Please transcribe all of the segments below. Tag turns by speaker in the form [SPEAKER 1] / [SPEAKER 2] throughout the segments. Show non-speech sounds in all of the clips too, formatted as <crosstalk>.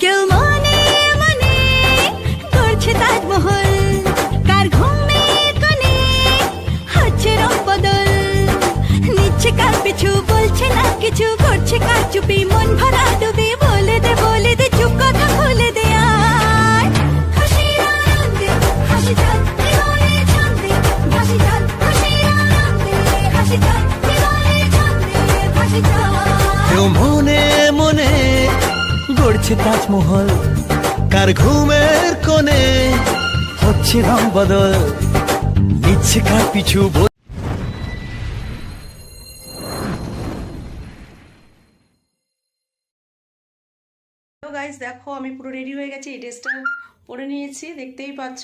[SPEAKER 1] কেউ মনে মনে করছে তাজমহল। কার ঘুমে কোণে হচ্ছে রং বদল। নিচ্ছে কার পিছু, বলছে না কিছু, করছে কার চুপি, মন ভরা, ডুবে, বলে দে বলে দে, চুপ কথা।
[SPEAKER 2] গড়ছে তাজমহল। কার ঘুমের কোণে হচ্ছে রং বদল, নিচ্ছে কার পিছু
[SPEAKER 3] গাইস দেখো, আমি পুরো রেডি হয়ে গেছি এই ড্রেসটা পরে নিয়েছি, দেখতেই পাচ্ছ।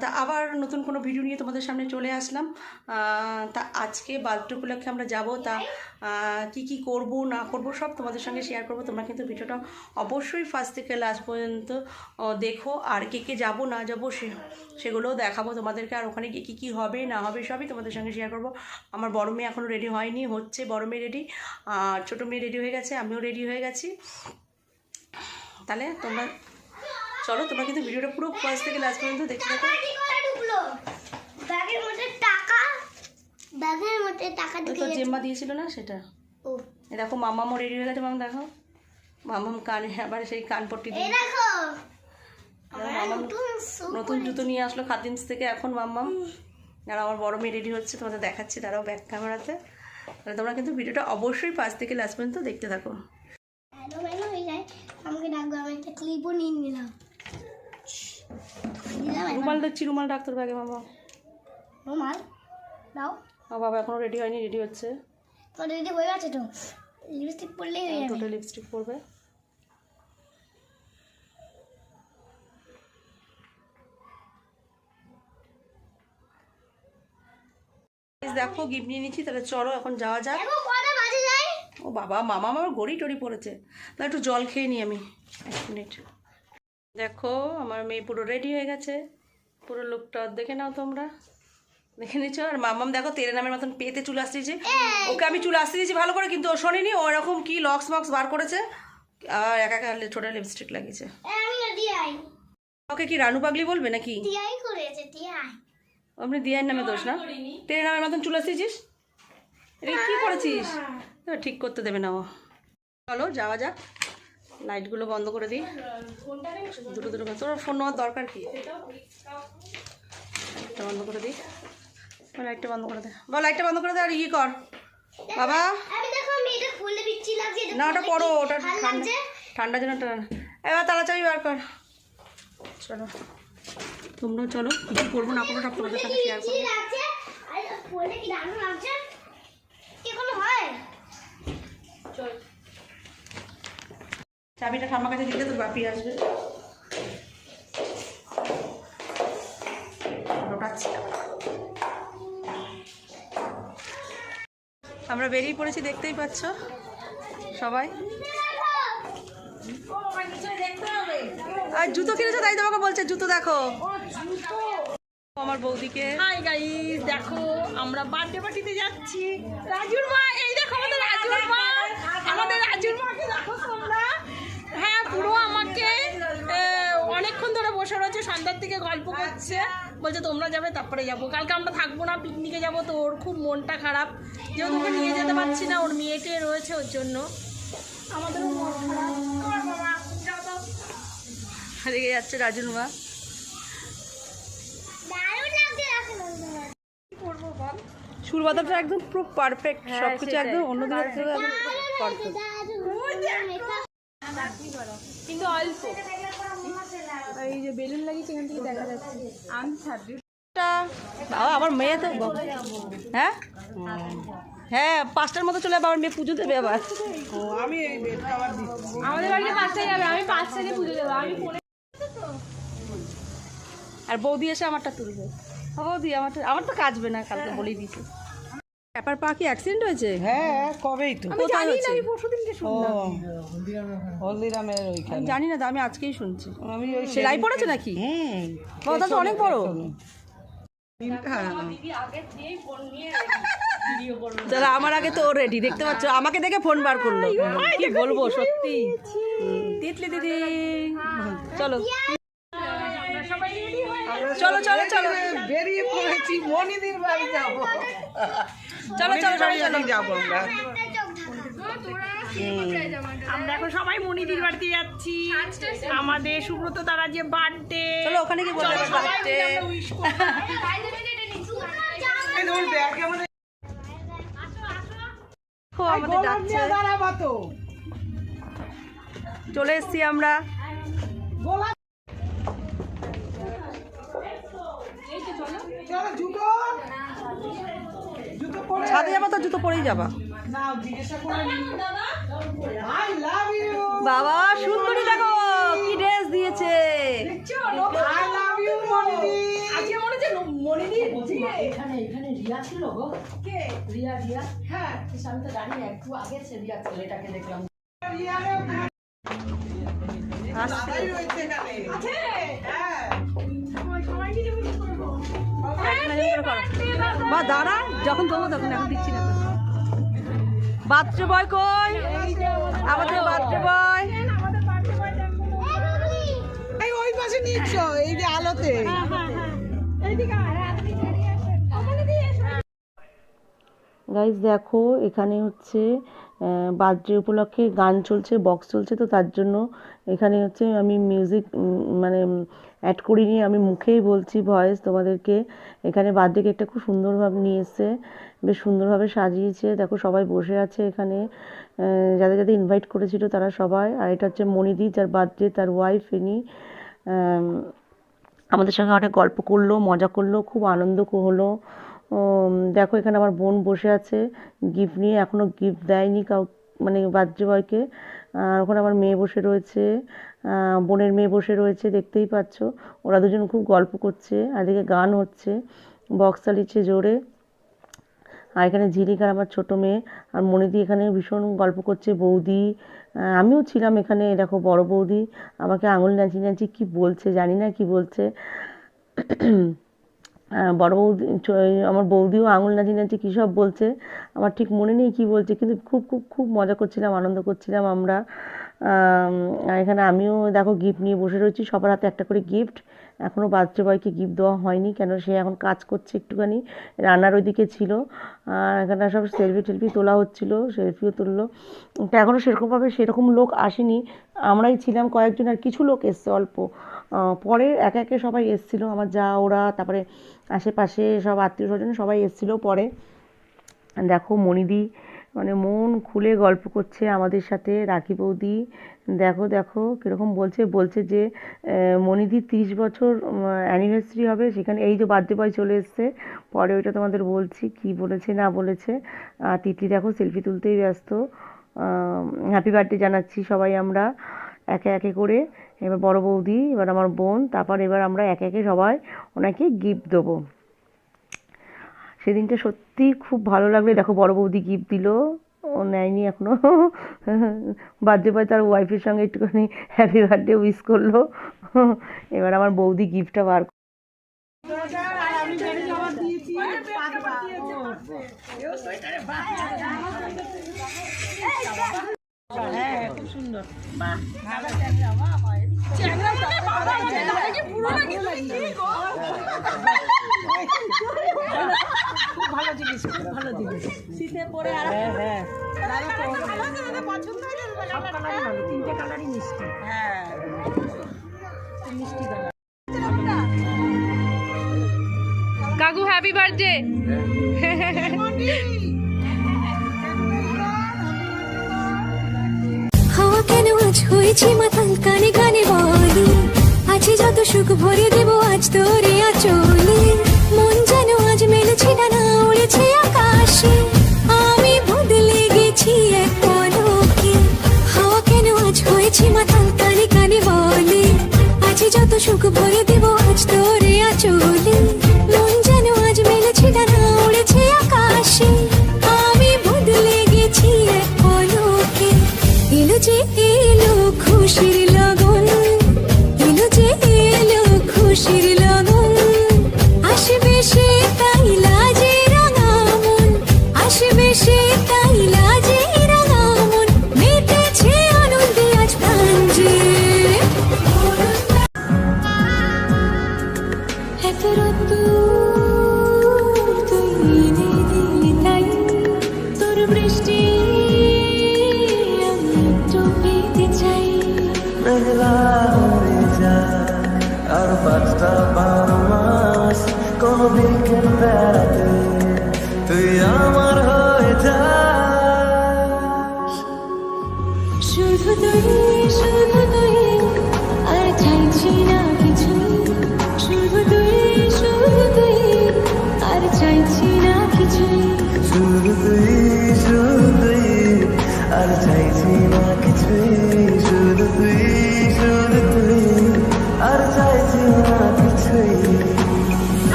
[SPEAKER 3] তা আবার নতুন কোনো ভিডিও নিয়ে তোমাদের সামনে চলে আসলাম। তা আজকে বার্থডে উপলক্ষে আমরা যাব, তা কি কি করব, না করব, সব তোমাদের সঙ্গে শেয়ার করব। তোমরা কিন্তু ভিডিওটা অবশ্যই ফার্স্ট থেকে লাস্ট পর্যন্ত দেখো আর কে কে যাব, না যাব, সে, সেগুলোও দেখাবো তোমাদেরকে। আর ওখানে গিয়ে কী কী হবে, না হবে, সবই তোমাদের সঙ্গে শেয়ার করব। আমার বড় মেয়ে এখনও রেডি হয়নি, হচ্ছে বড় মেয়ে রেডি আর ছোটো মেয়ে রেডি হয়ে গেছে, আমিও রেডি হয়ে গেছি। তাহলে তোমরা চলো তোমরা কিন্তু ভিডিওটা পুরো ফার্স্ট থেকে লাস্ট পর্যন্ত দেখতে থাকো।
[SPEAKER 4] ব্যাগের মধ্যে টাকা? ব্যাগের মধ্যে টাকা
[SPEAKER 3] তো জেম্মা দিয়েছিল না সেটা?
[SPEAKER 4] ও।
[SPEAKER 3] দেখো মামামও রেডি হয়ে গেছে মাম দেখো। মামাম কানে আবার সেই কান পট্টি
[SPEAKER 4] এই
[SPEAKER 3] দিয়ে
[SPEAKER 4] দেখো। নতুন
[SPEAKER 3] জুতো নিয়ে আসলো খাদিমস থেকে এখন মাম্মাম আর আমার বড় মেয়ে রেডি হচ্ছে তোমাদের দেখাচ্ছি তারাও ব্যাক ক্যামেরাতে তাহলে তোমরা কিন্তু ভিডিওটা অবশ্যই ফার্স্ট থেকে লাস্ট পর্যন্ত দেখতে থাকো।
[SPEAKER 4] আমাকে ডাকবো আমি একটা ক্লিপও নিয়ে নিলাম।
[SPEAKER 3] রুমাল দেখছি রুমাল ডাক্তার ব্যাগে মামা।
[SPEAKER 4] রুমাল দাও।
[SPEAKER 3] আমার বাবা এখনও রেডি হয়নি রেডি হচ্ছে।
[SPEAKER 4] রেডি হয়ে গেছে তো? লিপস্টিক পরলেই হয়ে যাবে।
[SPEAKER 3] দুটো লিপস্টিক পরবে। দেখো গিফট নিয়ে নিচ্ছি তাহলে চলো এখন যাওয়া যাক। ও বাবা মামা আমার গড়ি টড়ি পড়েছে তাহলে একটু জল খেয়ে নিই আমি। এক মিনিট দেখো, আমার মেয়ে পুরো রেডি হয়ে গেছে। পুরো লুকটা দেখে নাও তোমরা। দেখে নিচ্ছ? আর মামাম দেখো তেরে নামের মতন পেতে চুল আসতে দিয়েছি ওকে আমি চুল আসতে দিয়েছি ভালো করে, কিন্তু ও শোনেনি। ও এরকম কি লক্স মক্স বার করেছে। আর একা একা ছোট লিপস্টিক লাগিয়েছে। ওকে কি রানু পাগলি বলবে নাকি? আপনি দিয়ার নামে দোষ না। তেরে নামের মতন চুল আসতেছিস এটা কি করেছিস? ঠিক করতে দেবে না ও। চলো, যাওয়া যাক। লাইটগুলো বন্ধ করে দিই। দুটো দুটো তোর ফোন নেওয়ার দরকার কি? লাইটটা বন্ধ করে দিই। লাইটটা বন্ধ করে দে। বা লাইটটা বন্ধ করে দে আর ইয়ে কর। বাবা।
[SPEAKER 4] আমি দেখো আমি এটা খুললে বিচ্ছি লাগছে এটা
[SPEAKER 3] না ওটা পড়ো ওটা ঠান্ডা
[SPEAKER 4] লাগছে?
[SPEAKER 3] ঠান্ডা জন্য এবার তাড়াতাড়ি বার কর। চলো। তোমরাও চলো কী করব না করব সব তোমাদের সাথে শেয়ার করব।
[SPEAKER 4] আর খুললে কি দারুণ লাগছে কি কোনো হয়
[SPEAKER 3] চাবিটা ঠাম্মার কাছে দিলে তোর বাপি আসবে। আমরা বেরিয়ে পড়েছি, দেখতেই পাচ্ছ? সবাই? আর জুতো কিনেছো? তাই তোমাকে বলছে, জুতো দেখো। আমার বৌদিকে।
[SPEAKER 5] দেখো, আমরা বার্থডে পার্টিতে যাচ্ছি। রাজুর মা, এই দেখো, আমাদের রাজুর মা। আমাদের রাজুর মাকে দেখো তোমরা হ্যাঁ পুরো আমাকে আহ, অনেকক্ষণ ধরে বসে রয়েছে সন্ধ্যার থেকে গল্প করছে। বলছে তোমরা যাবে তারপরে যাব। কালকে আমরা থাকব না পিকনিকে যাব তো ওর খুব মনটা খারাপ। যেহেতু ওকে নিয়ে যেতে পারছি না ওর মেয়েটে রয়েছে ওর জন্য। আমাদেরও মন খারাপ। আমার বাবা যাও তো।
[SPEAKER 3] হারিয়ে যাচ্ছে রাজুর মা। বাঁধাটা একদম পুরো পারফেক্ট সব কিছু একদম অন্যদিকে থেকে একদম পারফেক্ট
[SPEAKER 5] কিন্তু অল্প। এই যে বেলুন লাগিয়েছে এখান থেকে দেখা যাচ্ছে। আমি ছাড়বি
[SPEAKER 3] বাবা আমার মেয়ে তো হ্যাঁ? হ্যাঁ পাঁচটার মতো চলে আমার মেয়ে পুজো দেবে আবার।
[SPEAKER 5] আমাদের বাড়িতে পাঁচটায় যাবে আমি পুজো দেবো। আমি ফোনে
[SPEAKER 3] আর বৌদি এসে আমারটা তুলবে। ও বৌদি আমারটা আমার তো কাজবে না কালকে বলেই দিয়েছে। ব্যাপার পা কি অ্যাক্সিডেন্ট হয়েছে?
[SPEAKER 6] হ্যাঁ কবেই তো।
[SPEAKER 3] আমি জানি না আমি পরশু দিনকে
[SPEAKER 6] ও
[SPEAKER 3] শুনলাম।
[SPEAKER 6] হলদিরামের ওইখানে।
[SPEAKER 3] জানি না আমি আজকেই শুনছি।
[SPEAKER 6] আমি ওই
[SPEAKER 3] সেলাই পড়েছে নাকি?
[SPEAKER 6] হুম
[SPEAKER 3] বাবা তো অনেক বড়।
[SPEAKER 6] দিনটা
[SPEAKER 7] যারা আমার আগে তো রেডি দেখতে পাচ্ছ? আমাকে দেখে ফোন বার করল। কি বলব সত্যি। তিতলি দিদি। চলো। চলো চলো চলো।
[SPEAKER 8] বেরিয়ে পড়েছি মনিদির বাড়ি যাব।
[SPEAKER 7] চলো চলো চলো চলো।
[SPEAKER 8] যাব আমরা।
[SPEAKER 5] আমরা এখন সবাই মনিদির বাড়িতে যাচ্ছি। আমাদের সুব্রত তারা যে বার্থডে।
[SPEAKER 7] চলো ওখানে কি বলবে বার্থডে।
[SPEAKER 8] আমাদের
[SPEAKER 7] আমাদের ডাকছে চলে এসছি আমরা
[SPEAKER 8] চলো জুতো জুতো পরে
[SPEAKER 7] ছাদে যাব তো জুতো পরেই যাবা। বাবা সুন্দরী দেখো কি ড্রেস দিয়েছে।
[SPEAKER 8] আই
[SPEAKER 7] বা দাঁড়া যখন তোমার তখন এখন দিচ্ছি না বয় কই? আমাদের বয়।
[SPEAKER 8] ওই পাশে নিচ্ছ এই যে আলোতে।
[SPEAKER 5] হ্যাঁ।
[SPEAKER 7] গাইজ দেখো এখানে হচ্ছে বার্থডে উপলক্ষে গান চলছে বক্স চলছে তো তার জন্য এখানে হচ্ছে আমি মিউজিক মানে অ্যাড করিনি। আমি মুখেই বলছি ভয়েস তোমাদেরকে এখানে বার্থডে কেকটা খুব সুন্দরভাবে নিয়ে এসছে বেশ সুন্দরভাবে সাজিয়েছে। দেখো সবাই বসে আছে এখানে। যাদের যাদের ইনভাইট করেছিল তারা সবাই। আর এটা হচ্ছে মনিদি যার বার্থডে তার ওয়াইফ ইনি। আম, আমাদের সঙ্গে অনেক গল্প করল মজা করল খুব আনন্দ হলো। দেখো এখানে আমার বোন বসে আছে গিফট নিয়ে। এখনও গিফট দেয়নি কাউ মানে বার্থডে বয়কে আর ওখানে আমার মেয়ে বসে রয়েছে। বোনের মেয়ে বসে রয়েছে, দেখতেই পাচ্ছ। ওরা দুজন খুব গল্প করছে আর এদিকে গান হচ্ছে, বক্স চালিয়েছে জোরে। আর এখানে ঝিলিক আমার ছোটো মেয়ে আর মনিদি এখানে ভীষণ গল্প করছে, বৌদি। আমিও ছিলাম এখানে দেখো বড় বৌদি। আমাকে আঙুল নাচি নাচি কি বলছে, জানি না কি বলছে। বড় বৌদি আমার বৌদিও আঙুল নাচি নাচি কী সব বলছে, আমার ঠিক মনে নেই কী বলছে, কিন্তু খুব খুব খুব মজা করছিলাম, আনন্দ করছিলাম আমরা। এখানে আমিও দেখো গিফট নিয়ে বসে রয়েছি, সবার হাতে একটা করে গিফট এখনও বার্থডে বয়কে গিফট দেওয়া হয়নি, কেন সে এখন কাজ করছে একটুখানি। রান্নার ওইদিকে ছিল, আর এখানে সব সেলফি টেলফি তোলা হচ্ছিল সেলফিও তুললো। তা এখনও সেরকমভাবে সেরকম লোক আসেনি। আমরাই ছিলাম কয়েকজন আর কিছু লোক এসছে অল্প। পরে একে একে সবাই এসছিল, আমার যা, ওরা, তারপরে আশেপাশে সব আত্মীয় স্বজন সবাই এসছিল পরে। দেখো মনিদি মানে মন খুলে গল্প করছে আমাদের সাথে রাখি বৌদি। দেখো দেখো কীরকম বলছে। বলছে যে আহ, মনিদির তিরিশ বছর অ্যানিভার্সারি হবে। সেখানে এই যে বার্থডে বয় চলে এসছে। পরে ওইটা তোমাদের বলছি কি বলেছে না বলেছে। আর তিতলি দেখো সেলফি তুলতেই ব্যস্ত। হ্যাপি বার্থডে জানাচ্ছি সবাই আমরা একে একে করে। এবার বড় বৌদি এবার আমার বোন তারপর এবার আমরা একে একে সবাই ওনাকে গিফট দেবো। সেদিনটা সত্যি খুব ভালো লাগল দেখো বড় বৌদি গিফট দিল ও নেয়নি এখনও বার্থডে বয় তার ওয়াইফের সঙ্গে একটুখানি হ্যাপি বার্থডে উইশ করল এবার আমার বৌদি গিফটটা বার
[SPEAKER 5] কাকু হ্যাপি বার্থডে
[SPEAKER 1] হাওয়া কেন আজ হয়েছি মাতাল কানে কানে বলি? আছে যত সুখ ভরে দেব, আজ তোরে আচলে। উড়েছে আকাশে। আমি গেছি কেন কানে কানে বলে? আজ যত সুখ ভরে দেব, আজ তোরে আচলে।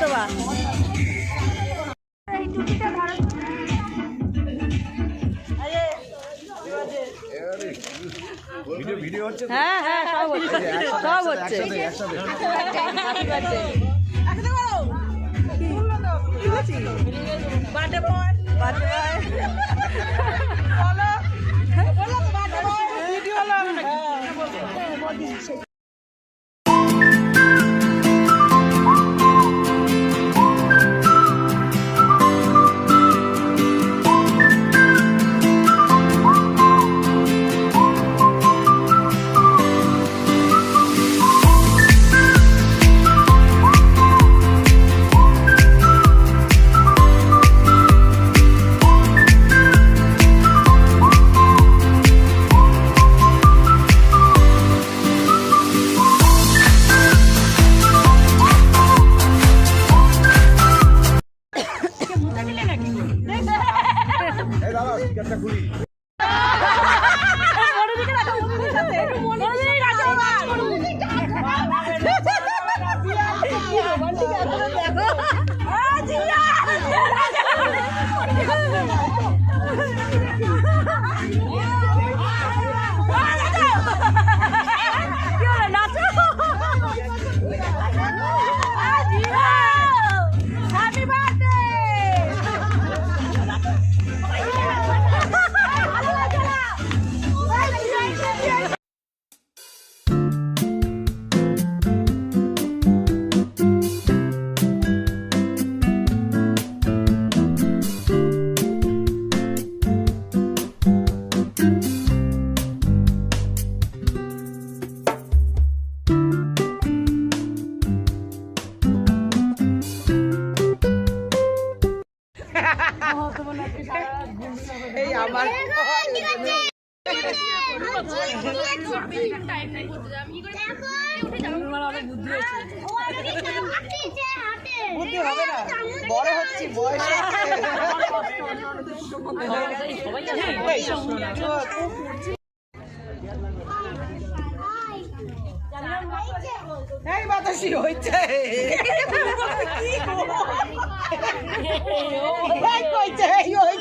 [SPEAKER 3] দেবা হ্যাঁ হ্যাঁ সব হচ্ছে সব হচ্ছে Happy birthday. Birthday boy.
[SPEAKER 8] বুদ্ধি হবে না। বড় হচ্ছে বয়স এই বাতাসি হয়েছে হইছে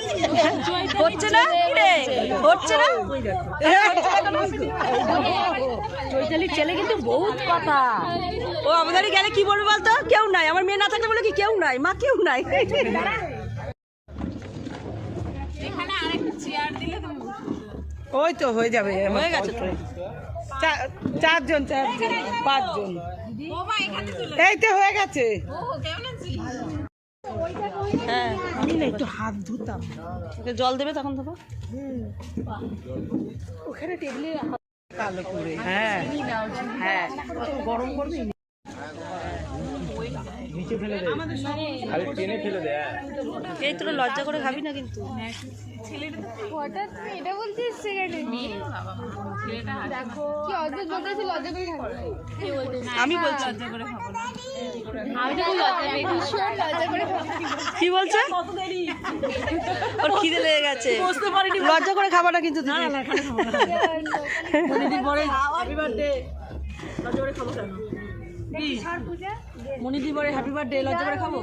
[SPEAKER 3] হচ্ছে না? রে হচ্ছে না?
[SPEAKER 6] চৈতালির ছেলে কিন্তু বহুত কথা।
[SPEAKER 3] ও আমাদের গেলে কি বলবে বলতো? কেউ নাই। আমার মেয়ে না থাকলে বলে কি কেউ নাই? মা কেউ নাই।
[SPEAKER 8] ওই তো হয়ে যাবে।
[SPEAKER 3] হয়ে গেছে তো।
[SPEAKER 8] চারজন চারজন পাঁচজন। এই তো হয়ে গেছে।
[SPEAKER 3] হ্যাঁ।
[SPEAKER 8] আমি না একটু হাত ধুতাম।
[SPEAKER 3] জল দেবে তখন দেবো
[SPEAKER 8] ওখানে টেবিলে কালো করে হ্যাঁ। হ্যাঁ। গরম করবি?
[SPEAKER 3] এই তোরা লজ্জা করে খাবি না কিন্তু।
[SPEAKER 9] হঠাৎ এটা বলতে এসছে কেন দেখো কি অদ্ভুত বলতেছি লজ্জা করে খাব। কি বলতে
[SPEAKER 3] আমি বলছি
[SPEAKER 9] আমি তো লজ্জা ভীষণ লজ্জা করে
[SPEAKER 3] কি বলছে? ওর খিদে লেগে গেছে। লজ্জা করে খাবা না কিন্তু তুমি।
[SPEAKER 8] মনিদি বলে হ্যাপি বার্থডে লজ্জা করে খাব?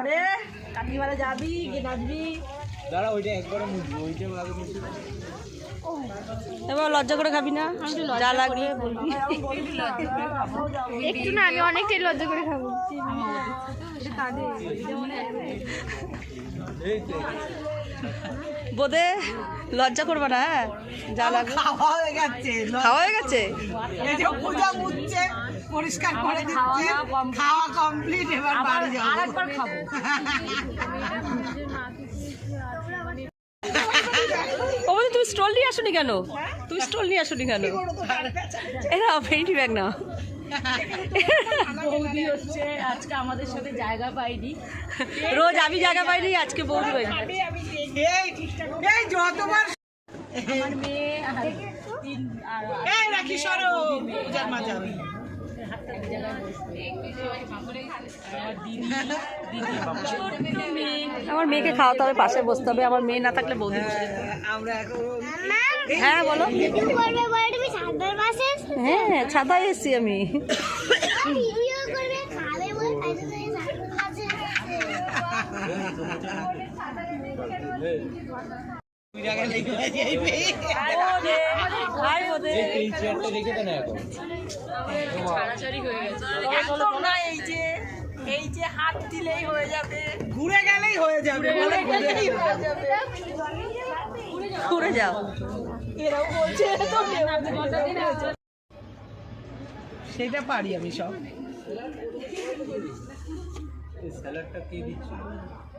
[SPEAKER 8] আরে কাকিমারা যাবি গিয়ে নাচবি?
[SPEAKER 3] এবার লজ্জা করে খাবি না? যা লাগবে বলবি।
[SPEAKER 9] একটু না আমি অনেকটাই লজ্জা করে খাব।
[SPEAKER 3] বোধে লজ্জা করবে না হ্যাঁ? যা লাগবে।
[SPEAKER 8] খাওয়া হয়ে গেছে
[SPEAKER 3] খাওয়া হয়ে গেছে?
[SPEAKER 8] এই যে পূজা মুচ্ছে পরিষ্কার করে দিচ্ছে খাওয়া কমপ্লিট এবার বাড়ি যাব। আরেকবার খাব।
[SPEAKER 3] ও বলে তুমি স্টল নিয়ে আসোনি কেন? তুমি স্টল নিয়ে আসোনি কেন? এরা ভেন্টি ব্যাগ না।
[SPEAKER 8] বৌদি হচ্ছে আজকে আমাদের সাথে জায়গা পাইনি
[SPEAKER 3] রোজ আমি জায়গা পাইনি আজকে বৌদি পাইনি।
[SPEAKER 8] এই এই যতবার আমার মেয়ে আর তিন আর এই রাখি সরো। পূজার মাঝে হবে
[SPEAKER 3] আমার মেয়েকে খাওয়াতে হবে পাশে বসতে হবে। আমার মেয়ে না থাকলে বৌদি হ্যাঁ বলো। হ্যাঁ ছাতায় এসছি আমি।
[SPEAKER 4] খাবে <laughs>
[SPEAKER 8] ঘুরে গেলেই হয়ে যাবে ঘুরে গেলেই হয়ে যাবে
[SPEAKER 3] ঘুরে যাও
[SPEAKER 8] সেটা পারি আমি সব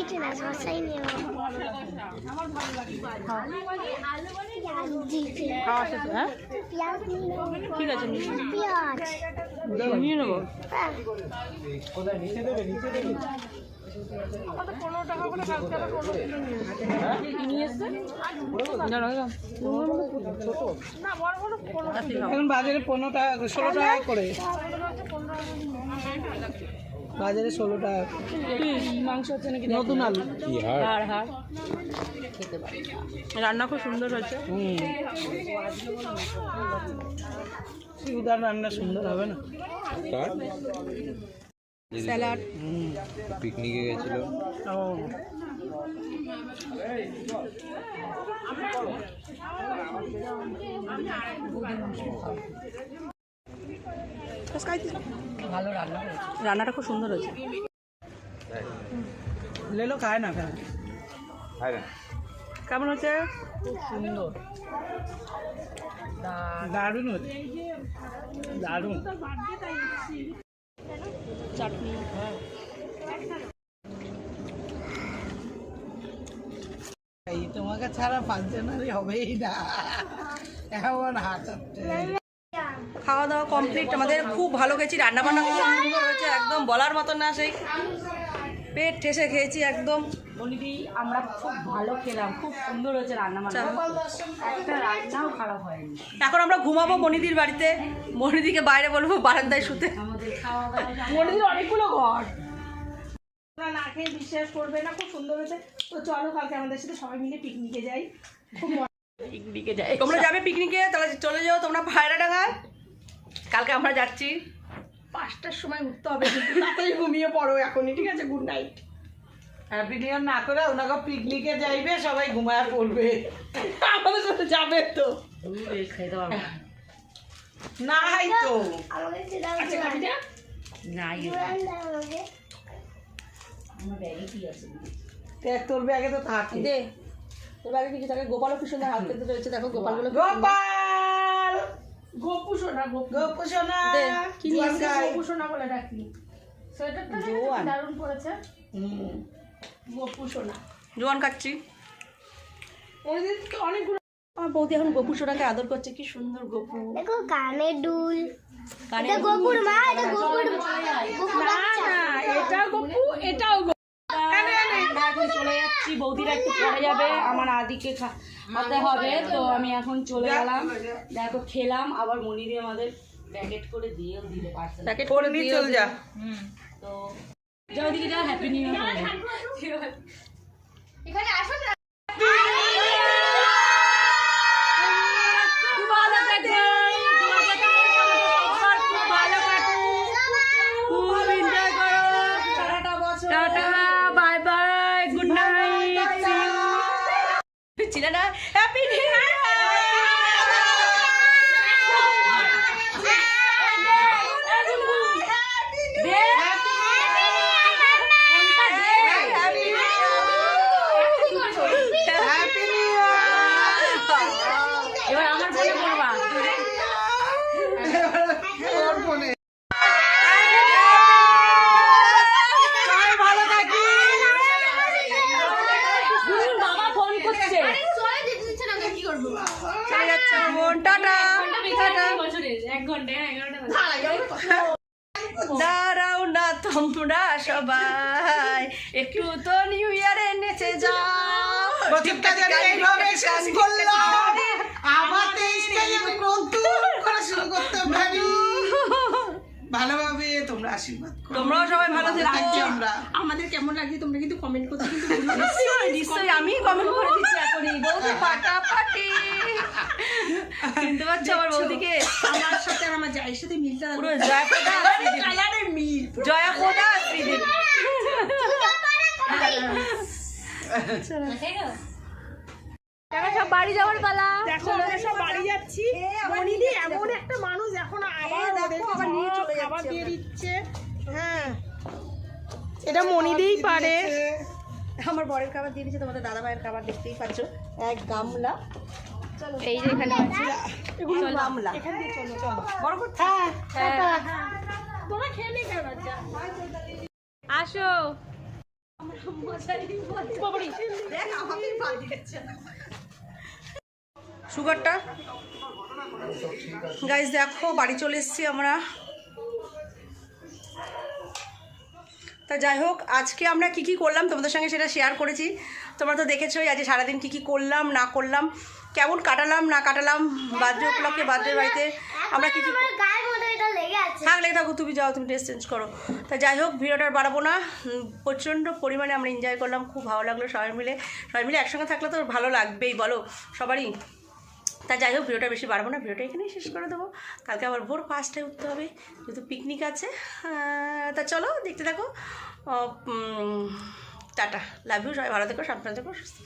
[SPEAKER 3] শেষ হ্যাঁ
[SPEAKER 4] পেঁয়াজ নিয়ে
[SPEAKER 3] ঠিক আছে নিয়ে নেব। না, না, না।
[SPEAKER 8] এখন বাজারে পনেরো টাকা ষোলো টাকা করে বাজারে ষোলো টাকা।
[SPEAKER 3] মাংস হচ্ছে নাকি
[SPEAKER 8] নতুন আলু।
[SPEAKER 3] হাড় হাড় রান্না খুব সুন্দর
[SPEAKER 8] হুম। শিবুদার রান্না সুন্দর হবে না।
[SPEAKER 3] স্যালাড।
[SPEAKER 2] পিকনিকে গেছিল।
[SPEAKER 8] ও।
[SPEAKER 3] ভালো রান্না রান্নাটা খুব সুন্দর হয়েছে।
[SPEAKER 8] লেলো খায় না খায়
[SPEAKER 2] না।
[SPEAKER 3] কেমন হচ্ছে খুব
[SPEAKER 8] সুন্দর। দারুণ। হচ্ছে দারুণ।
[SPEAKER 3] চাটনি।
[SPEAKER 8] এই তোমাকে ছাড়া পাঁচ জানুয়ারি হবেই না। এমন হাঁটাচ্ছে
[SPEAKER 3] খাওয়া দাওয়া কমপ্লিট আমাদের খুব ভালো খেয়েছি রান্না বান্না খুব সুন্দর হয়েছে একদম বলার মতো না সেই। পেট ঠেসে খেয়েছি একদম।
[SPEAKER 8] বলিদি আমরা খুব ভালো খেলাম খুব সুন্দর হয়েছে রান্না বান্না একটা রান্নাও খারাপ হয়নি।
[SPEAKER 3] এখন আমরা ঘুমাবো মনিদির বাড়িতে। মনিদিকে বাইরে বলব বারান্দায় শুতে।
[SPEAKER 8] আমাদের খাওয়া দাওয়া মন্দির অনেকগুলো ঘর। না খেয়ে বিশ্বাস করবে না খুব সুন্দর হয়েছে। তো চলো কালকে আমাদের সাথে সবাই মিলে পিকনিকে যাই। খুব
[SPEAKER 3] পিকনিকে যাই। তোমরা যাবে পিকনিকে তাহলে চলে যাও তোমরা ভাইরা ডাঙায় কালকে আমরা যাচ্ছি।
[SPEAKER 8] পাঁচটার সময় উঠতে হবে তাড়াতাড়ি ঘুমিয়ে পড়ো এখনই ঠিক আছে? Good night happy new year না করে ওনাকে পিকনিকে যাইবে সবাই ঘুমায় পড়বে। আমাদের সাথে যাবে তো।
[SPEAKER 3] পারব
[SPEAKER 8] নাই তো। আচ্ছা তোর ব্যাগে তো থাকে।
[SPEAKER 3] দে তোর আগে কিছু থাকে। গোপালও কি সুন্দর হাত পেতে রয়েছে দেখো গোপাল
[SPEAKER 8] গোপাল!
[SPEAKER 5] গপু। সোনা গপু
[SPEAKER 8] গোপু সোনা
[SPEAKER 3] কি নিয়ে
[SPEAKER 8] জোয়ান
[SPEAKER 5] সোনা বলে ডাকি। সোয়েটারটা দারুণ পড়েছে
[SPEAKER 8] হুম।
[SPEAKER 5] সোনা
[SPEAKER 3] জোয়ান খাচ্ছি
[SPEAKER 5] ওই অনেকগুলো
[SPEAKER 3] আমার বৌদি এখন গোপু সোনাকে আদর করছে কি সুন্দর গোপু।
[SPEAKER 4] দেখো কানে দুল।
[SPEAKER 3] কানে
[SPEAKER 4] গোপুর মা এটা গোপুর গোপুর
[SPEAKER 5] না না এটা গপু এটাও
[SPEAKER 3] আমরা এখন চলে যাচ্ছি। বৌদিরা একটু পরে যাবে আমার আদিকে খাতে হবে। তো আমি এখন চলে গেলাম। দেখো খেলাম আবার মনিরে আমাদের প্যাকেট করে দিয়েও দিলে পার্সেল প্যাকেট
[SPEAKER 8] করে দিয়ে চলে যা।
[SPEAKER 3] তো যাও দিকে যাও হ্যাপি নিউ ইয়ার
[SPEAKER 9] এখানে আসো
[SPEAKER 3] ছিল না হ্যাপি নিউ
[SPEAKER 8] হ্যাপি নিউ
[SPEAKER 3] এবার আমার ফোনে করবা
[SPEAKER 8] তোর ফোনে সবাই ভালো থাকি
[SPEAKER 3] গুরুর বাবা ফোন করছে
[SPEAKER 9] চলে যেতে দিচ্ছে না তো কি করব
[SPEAKER 3] চলে যাচ্ছে ফোন টাটা টাটা
[SPEAKER 9] এক ঘণ্টা এগারোটা বাজে
[SPEAKER 3] দাঁড়াও না তোমরা সবাই একটু তো নিউ ইয়ারে নেচে যাও
[SPEAKER 8] বছরটা যেন এইভাবে শেষ করলাম আবার তেইশটাই আমি নতুন করে শুরু করতে পারি ভালোভাবে তোমরা আশীর্বাদ করো
[SPEAKER 3] তোমরাও সবাই ভালো থেকো।
[SPEAKER 8] থাকছি আমরা।
[SPEAKER 5] আমাদের কেমন লাগছে তোমরা কিন্তু কমেন্ট করতে কিন্তু <laughs>
[SPEAKER 3] নিশ্চয়ই নিশ্চয়ই আমি কমেন্ট করে। দিচ্ছি এখনই। বৌদি ফাটাফাটি। চিনতে পারছ আমার বৌদিকে?
[SPEAKER 5] আমার সাথে আর আমার জায়ের সাথে মিলটা
[SPEAKER 3] পুরো জয়প্রদা শ্রীদেবী
[SPEAKER 5] কালারে মিল।
[SPEAKER 3] জয়প্রদা শ্রীদেবী সব বাড়ি যাওয়ার পালা।
[SPEAKER 5] দেখো আমরা সব বাড়ি যাচ্ছি। মনিদি এমন একটা মানুষ এখন আবার আবার নিয়ে চলে আবার দিয়ে দিচ্ছে। হ্যাঁ। এটা মনিদিই পারে।
[SPEAKER 3] আমার বরের খাবার দিয়ে দিচ্ছে তোমাদের দাদা ভাইয়ের খাবার দেখতেই পাচ্ছ। এক গামলা।
[SPEAKER 9] এই যে এখানে
[SPEAKER 3] এগুলো গামলা। বড় করতে।
[SPEAKER 5] তোমরা খেয়ে নিয়ে কেন যা
[SPEAKER 9] আসো।
[SPEAKER 3] সুগারটা। গাইজ দেখো বাড়ি চলে এসেছি আমরা। তা যাই হোক আজকে আমরা কি কি করলাম তোমাদের সঙ্গে সেটা শেয়ার করেছি। তোমরা তো দেখেছোই আজকে সারাদিন কি কি করলাম না করলাম কেমন কাটালাম না কাটালাম বার্থডে উপলক্ষে বার্থডে বাড়িতে আমরা কি কি
[SPEAKER 4] মধ্যে এটা লেগে
[SPEAKER 3] থাক লেগে থাকো তুমি যাও তুমি ড্রেস চেঞ্জ করো। তা যাই হোক ভিডিওটা বাড়াবো না। প্রচণ্ড পরিমাণে আমরা এনজয় করলাম খুব ভালো লাগল সবাই মিলে। সবাই মিলে একসঙ্গে থাকলে তো ভালো লাগবেই বলো সবারই? তা যাই হোক, ভিডিওটা বেশি বাড়বো না, ভিডিওটা এখানেই শেষ করে দেবো। কালকে আবার ভোর পাঁচটায় উঠতে হবে, যেহেতু পিকনিক আছে। তা চলো, দেখতে থাকো। টাটা লাভ ইউ সবাই ভালো থেকো, সাবধানে থেকো, সুস্থ।